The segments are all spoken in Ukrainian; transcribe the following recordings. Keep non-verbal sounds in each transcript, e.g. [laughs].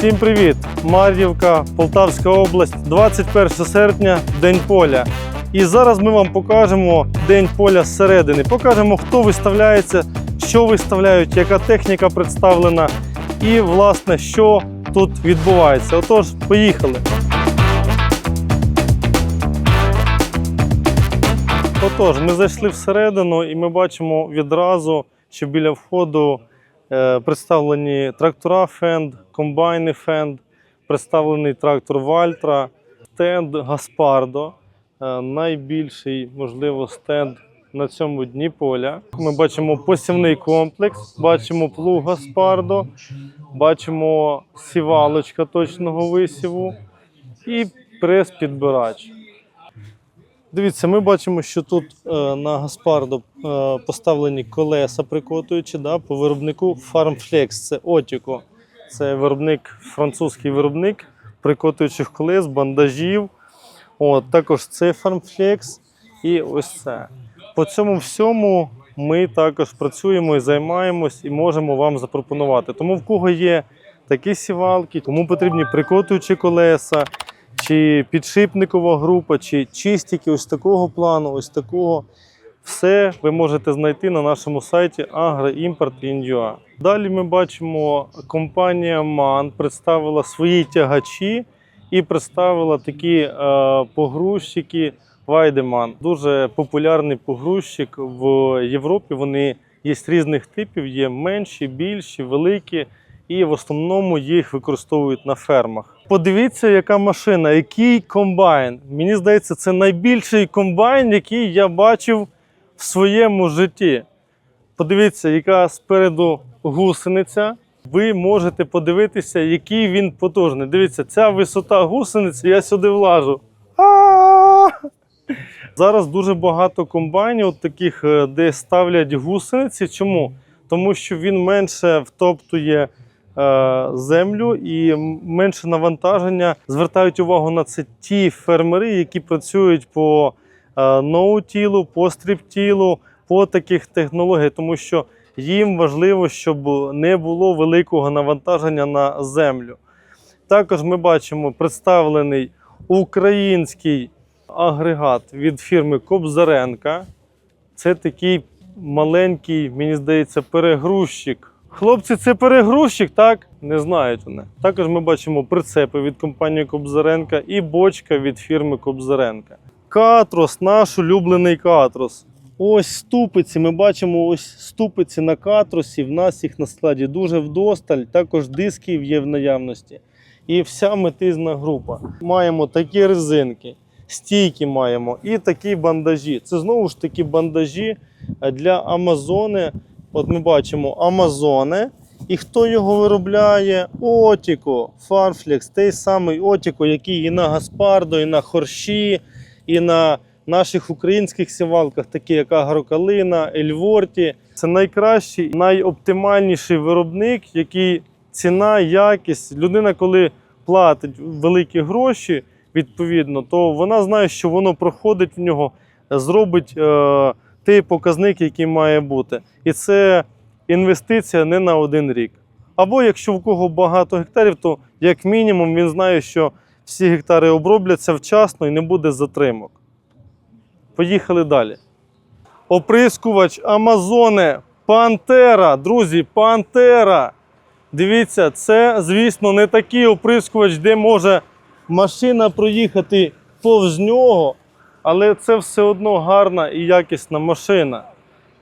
Всім привіт! Мар'ївка, Полтавська область, 21 серпня, День поля. І зараз ми вам покажемо День поля зсередини. Покажемо, хто виставляється, що виставляють, яка техніка представлена і, власне, що тут відбувається. Отож, поїхали. Отож, ми зайшли всередину і ми бачимо відразу, що біля входу представлені трактора Фенд, комбайни Фенд, представлений трактор Вальтра, стенд Гаспардо, е, найбільший, можливо, стенд на цьому дні поля. Ми бачимо посівний комплекс, бачимо плуг Гаспардо, бачимо сівалочка точного висіву і прес-підбирач. Дивіться, ми бачимо, що тут е, на Гаспардо е, поставлені колеса прикотуючі да, по виробнику Farmflex. Це Отіко. Це виробник, французький виробник прикотуючих колес, бандажів. От, також це Farmflex і ось це. По цьому всьому ми також працюємо і займаємось і можемо вам запропонувати. Тому в кого є такі сівалки, кому потрібні прикотуючі колеса, чи підшипникова група, чи чистики ось такого плану, ось такого. Все ви можете знайти на нашому сайті agroimport.in.ua. Далі ми бачимо, компанія MAN представила свої тягачі і представила такі е, погрузчики Вайдеман. Дуже популярний погрузчик в Європі. Вони є різних типів, є менші, більші, великі і в основному їх використовують на фермах. Подивіться, яка машина, який комбайн. Мені здається, це найбільший комбайн, який я бачив в своєму житті. Подивіться, яка спереду гусениця. Ви можете подивитися, який він потужний. Дивіться, ця висота гусениці, я сюди влажу. Зараз дуже багато комбайнів, таких, е, де ставлять гусениці. Чому? Тому що він менше втоптує землю і менше навантаження. Звертають увагу на це ті фермери, які працюють по е, ноутілу, по стріптілу, по таких технологіях, тому що їм важливо, щоб не було великого навантаження на землю. Також ми бачимо представлений український агрегат від фірми Кобзаренка. Це такий маленький, мені здається, перегрузчик. Хлопці, це перегрузчик, так? Не знають вони. Також ми бачимо прицепи від компанії Кобзаренка і бочка від фірми Кобзаренка. Катрос, наш улюблений катрос. Ось ступиці. Ми бачимо ось ступиці на катросі. В нас їх на складі дуже вдосталь. Також дисків є в наявності. І вся метизна група. Маємо такі резинки, стійки маємо і такі бандажі. Це знову ж таки бандажі для Амазони. От ми бачимо Амазоне. І хто його виробляє? Отіко, Farflex, той самий Отіко, який і на Гаспардо, і на Хорші, і на наших українських сівалках, такі як Агрокалина, Ельворті. Це найкращий, найоптимальніший виробник, який ціна, якість. Людина, коли платить великі гроші, відповідно, то вона знає, що воно проходить в нього, зробить е, той показник, який має бути. І це інвестиція не на один рік. Або якщо в кого багато гектарів, то як мінімум він знає, що всі гектари обробляться вчасно і не буде затримок. Поїхали далі. Оприскувач Амазоне Пантера. Друзі, Пантера. Дивіться, це, звісно, не такий оприскувач, де може машина проїхати повз нього, але це все одно гарна і якісна машина.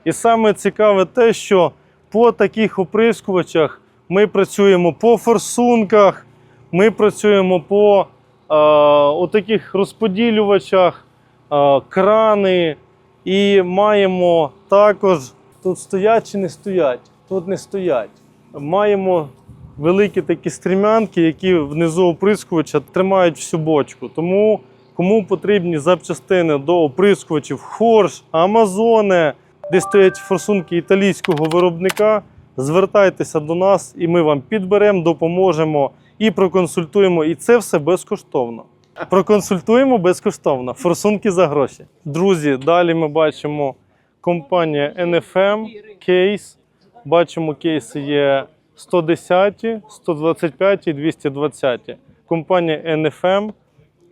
І саме цікаве те, що по таких оприскувачах ми працюємо по форсунках, ми працюємо по е, отаких розподілювачах, е, крани і маємо також тут стоять чи не стоять? Тут не стоять. Маємо великі такі стрімянки, які внизу оприскувача тримають всю бочку. Тому кому потрібні запчастини до оприскувачів Хорш, Амазоне, де стоять форсунки італійського виробника, звертайтеся до нас, і ми вам підберемо, допоможемо і проконсультуємо. І це все безкоштовно. Проконсультуємо безкоштовно. Форсунки за гроші. Друзі, далі ми бачимо компанія NFM, кейс. Бачимо, кейси є 110, 125 і 220. Компанія NFM.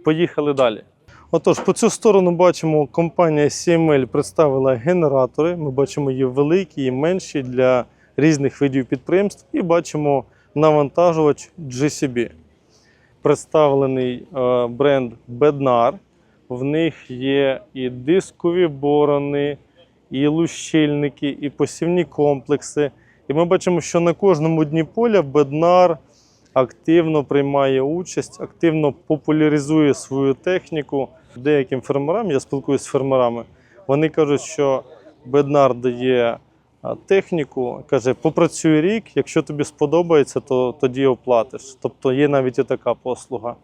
Поїхали далі. Отож, по цю сторону бачимо, компанія CML представила генератори. Ми бачимо її великі і менші для різних видів підприємств. І бачимо навантажувач GCB. Представлений е, бренд Bednar. В них є і дискові борони, і лущильники, і посівні комплекси. І ми бачимо, що на кожному дні поля Bednar активно приймає участь, активно популяризує свою техніку. Деяким фермерам, я спілкуюся з фермерами, вони кажуть, що Bednar дає техніку, каже, попрацюй рік, якщо тобі сподобається, то тоді оплатиш. Тобто є навіть і така послуга.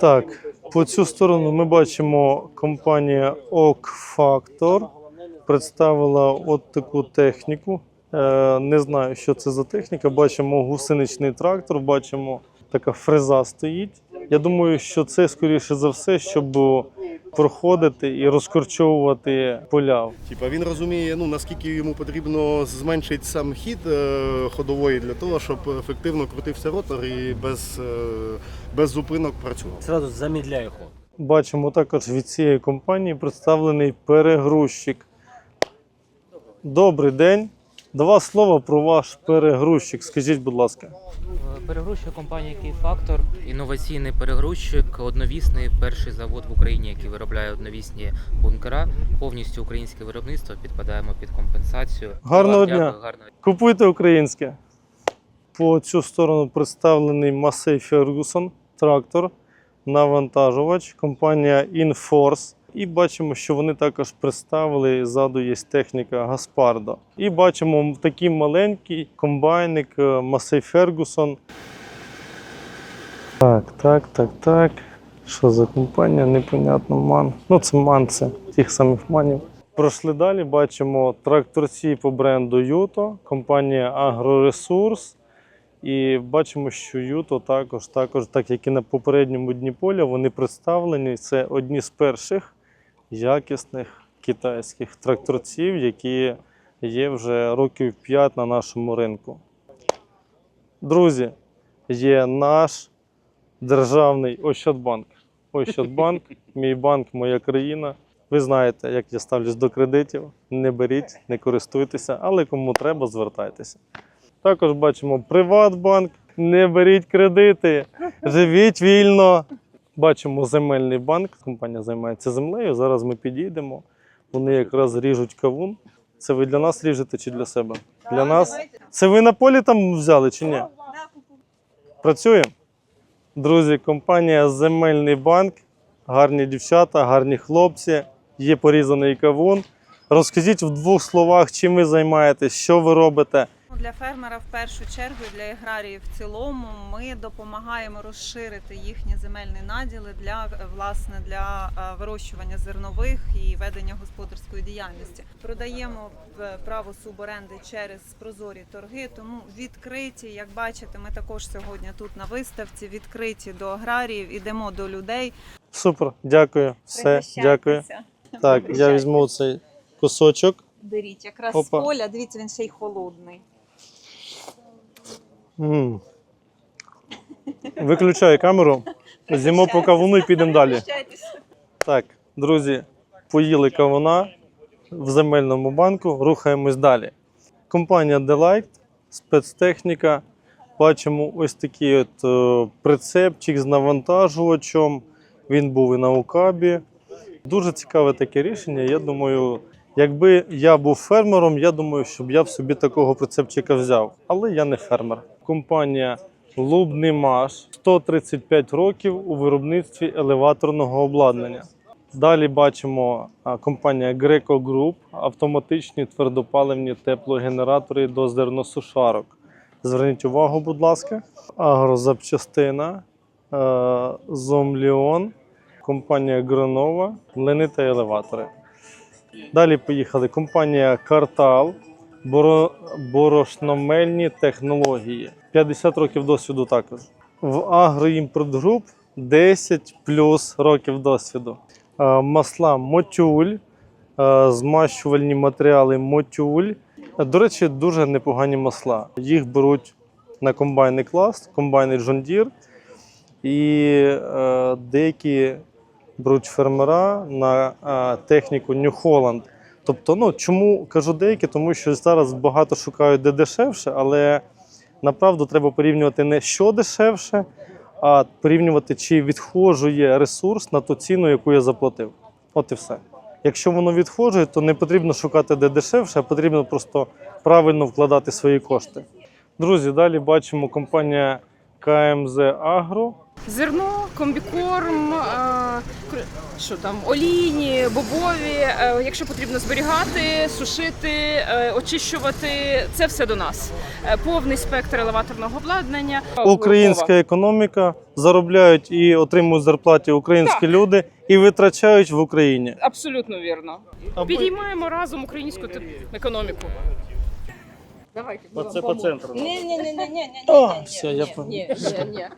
Так, по цю сторону ми бачимо компанія Factor представила от таку техніку. Е, не знаю, що це за техніка. Бачимо гусеничний трактор, бачимо така фреза стоїть. Я думаю, що це скоріше за все, щоб проходити і розкорчовувати поля. Типа він розуміє, ну наскільки йому потрібно зменшити сам хід е, ходової для того, щоб ефективно крутився ротор і без, е, без зупинок працював. Сразу замедляю ход. Бачимо також від цієї компанії представлений перегрузчик. Добрий день. Два слова про ваш перегрузчик. Скажіть, будь ласка. Перегрузчик компанії Київфактор, інноваційний перегрузчик, одновісний перший завод в Україні, який виробляє одновісні бункера. Повністю українське виробництво підпадаємо під компенсацію. Гарного Вам дня. Дякую, гарного Купуйте українське. По цю сторону представлений Massey Ferguson трактор, навантажувач, компанія Inforce. І бачимо, що вони також представили ззаду є техніка Гаспардо. І бачимо такий маленький комбайник е, Massey Ferguson. Так, так, так, так. Що за компанія? Непонятно, ман. Ну, це ман, це тих самих манів. Пройшли далі, бачимо тракторці по бренду Юто, компанія Агроресурс. І бачимо, що Юто також, також, так як і на попередньому дні поля, вони представлені. Це одні з перших якісних китайських тракторців, які є вже років 5 на нашому ринку. Друзі, є наш державний Ощадбанк. Ощадбанк, [laughs] мій банк, моя країна. Ви знаєте, як я ставлюсь до кредитів. Не беріть, не користуйтеся, але кому треба, звертайтеся. Також бачимо Приватбанк. Не беріть кредити, [laughs] живіть вільно. Бачимо земельний банк. Компанія займається землею. Зараз ми підійдемо. Вони якраз ріжуть кавун. Це ви для нас ріжете чи для себе? Для нас. Це ви на полі там взяли чи ні? Працюємо. Друзі, компанія Земельний банк. Гарні дівчата, гарні хлопці. Є порізаний кавун. Розкажіть в двох словах, чим ви займаєтесь, що ви робите. Для фермера в першу чергу, і для аграріїв в цілому, ми допомагаємо розширити їхні земельні наділи для власне для е, вирощування зернових і ведення господарської діяльності. Продаємо е, право суборенди через прозорі торги, тому відкриті. Як бачите, ми також сьогодні тут на виставці відкриті до аграріїв, ідемо до людей. Супер, дякую. Все, дякую. Так, я візьму цей кусочок. Беріть якраз Опа. з поля. Дивіться, він ще й холодний. М. Виключаю камеру. З'їмо по кавуну і підемо далі. Так, друзі, поїли кавуна в земельному банку, рухаємось далі. Компанія Delight, спецтехніка. Бачимо ось такий от е, прицепчик з навантажувачем. Він був і на УКАБі. Дуже цікаве таке рішення. Я думаю, якби я був фермером, я думаю, щоб я в собі такого прицепчика взяв. Але я не фермер. Компанія Лубнимаш 135 років у виробництві елеваторного обладнання. Далі бачимо компанія Greco Group, автоматичні твердопаливні теплогенератори до зерносушарок. Зверніть увагу, будь ласка, агрозапчастина, Зомліон, компанія Гранова, млини та елеватори. Далі поїхали компанія Картал, борошномельні технології. 50 років досвіду також. В Агроімпорт Груп 10 плюс років досвіду. Е, Масла Мотюль, е, змащувальні матеріали Мотюль. До речі, дуже непогані масла. Їх беруть на комбайний клас, комбайни John Deere. І е, деякі беруть фермера на техніку Holland. Тобто, ну чому кажу деякі, тому що зараз багато шукають де дешевше, але направду треба порівнювати не що дешевше, а порівнювати, чи відхожує ресурс на ту ціну, яку я заплатив. От і все. Якщо воно відхожує, то не потрібно шукати де дешевше, а потрібно просто правильно вкладати свої кошти. Друзі, далі бачимо компанія КМЗ Агро. Зерно, комбікорм, е, що там, олійні, бобові. е, Якщо потрібно зберігати, сушити, е, очищувати, це все до нас. Повний спектр елеваторного обладнання. Українська економіка заробляють і отримують зарплаті українські люди і витрачають в Україні. Абсолютно вірно. Підіймаємо разом українську економіку. Давайте. Оце по центру. Ні, ні, ні, ні, ні, ні, А, все, я ні, ні, ні, ні.